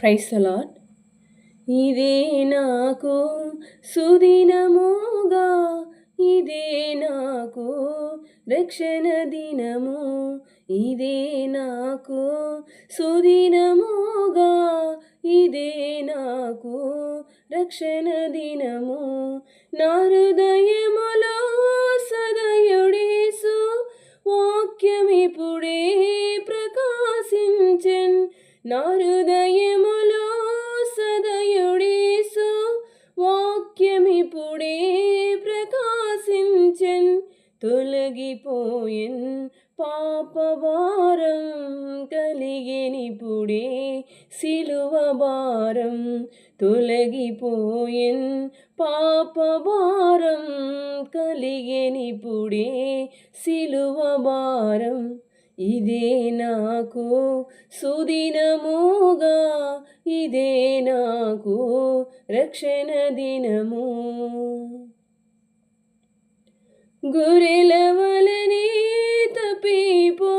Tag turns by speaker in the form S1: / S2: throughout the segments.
S1: క్రైస్తలాడ్ ఇదే నాకు సుదినముగా ఇదే నాకు రక్షణ దినము ఇదే నాకు సుదినముగా ఇదే నాకు రక్షణ దినము. నా హృదయములో సదయుడేసు వాక్యమిపుడే ప్రకాశించన్. నా హృదయ తొలగిపోయెన్ పాపభారం కలిగినిపుడే సిలువ భారం తొలగిపోయెన్ పాపభారం కలిగినిపుడే సిలువ భారం ఇదే నాకు సుదినముగా ఇదే నాకు రక్షణ దినము. గురెల వలనే తప్పిపో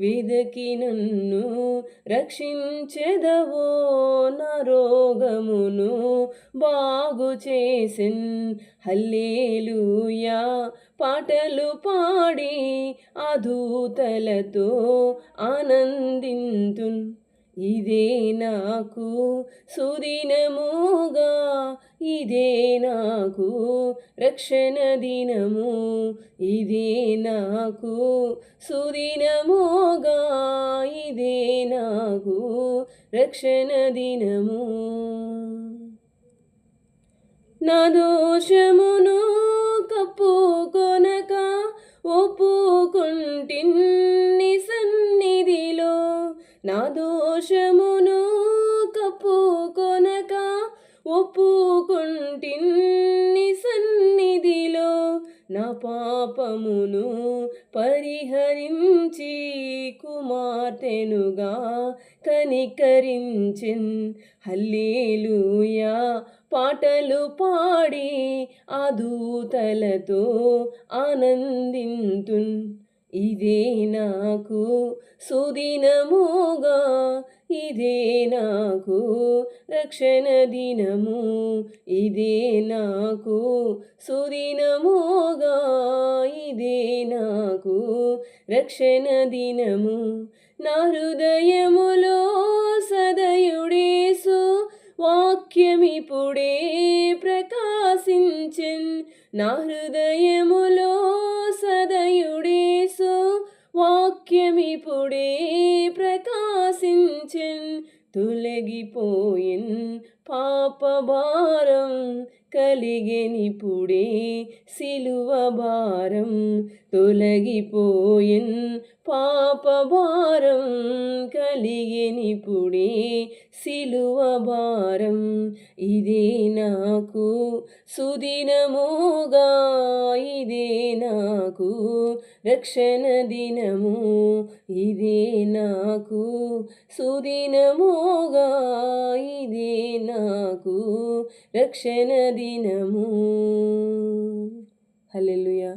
S1: విదకి నన్ను రక్షించెదవో నా రోగమును బాగు చేసిన్. హల్లేలుయా పాటలు పాడి అధూతలతో ఆనందింతున్. ఇదే నాకు సుదినముగా ఇదే నాకు రక్షణ దినము ఇదే నాకు సుదినముగా ఇదే నాకు రక్షణ దినము. నా దోషమును కప్పుకొనక ఒప్పుకుంటిన్ని సన్నిధిలో నా దో కొంటిన్ని సన్నిధిలో నా పాపమును పరిహరించి కుమార్తెనుగా కనికరించిన్. హల్లేలుయా! పాటలు పాడి అదూతలతో ఆనందింతున్. ఇదే నాకు సుదినముగా ఇదే నాకు రక్షణ దినము ఇదే నాకు సుదినముగా ఇదే నాకు రక్షణ దినము. నా హృదయములో సదయుడేసు వాక్యమిపుడే ప్రకాశించన్. నా హృదయములో సదయుడేసు వాక్యమిపుడే తొలగిపోయిన్ పాపభారం కలిగెనిపుడే సిలువ భారం తొలగిపోయిన్ పాపభారం కలిగెనిపుడే సిలువ భారం ఇదే నాకు సుదినముగా ఇదే నాకు రక్షణ దినము. ఇదే నాకు సుదినముగా ఇదే నాకు రక్షణ దినము. హల్లెలూయా.